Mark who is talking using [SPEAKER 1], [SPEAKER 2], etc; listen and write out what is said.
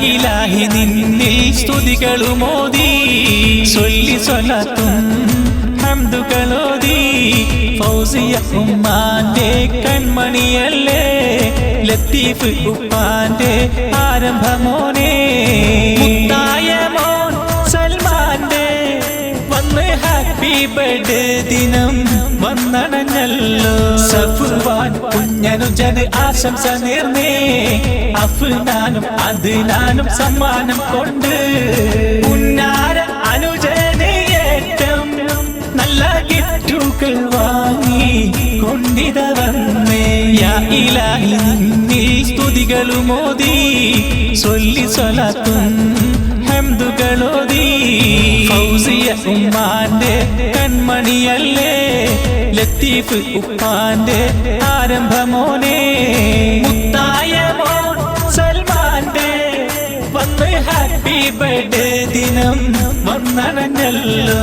[SPEAKER 1] ഇലാഹി നിന്നിൽ സ്തുതികളുമോദി ചൊല്ലി സ്വലത്തും ഹംദുകളോദി. ഫൗസിയ ഉമ്മാന്റെ കൺമണിയല്ലേ? ലത്തീഫ് ഉപ്പാന്റെ ആരംഭമോനെ. മുത്തായ മോൻ സൽമാന്റെ വന്ന് ഹാപ്പി ബർത്ത്ഡേ ദിനം വന്നണഞ്ഞല്ലോ. സഫുവാൻ കുഞ്ഞനുജന് ആശംസ നേർന്നേ. അഫ്നാനും അതിനാനും സമ്മാനം കൊണ്ട് ഉന്നാര അനുജനേറ്റം നല്ല ഗിഫ്റ്റുകൾ വാങ്ങി കൊണ്ടിത വന്നേ. നിന്നിൽ സ്തുതികളുമോദി ചൊല്ലി സ്വലത്തും ഹംദുകളോതി ഉമ്മാന്റെ കൺമണിയല്ലേ ലത്തീഫ് ഉപ്പാന്റെ ആരംഭമോനെ. മുത്തായമോ സൽമാന്റെ വന്ന് ഹാപ്പി ബർത്ത്ഡേ ദിനം വന്നണഞ്ഞല്ലോ.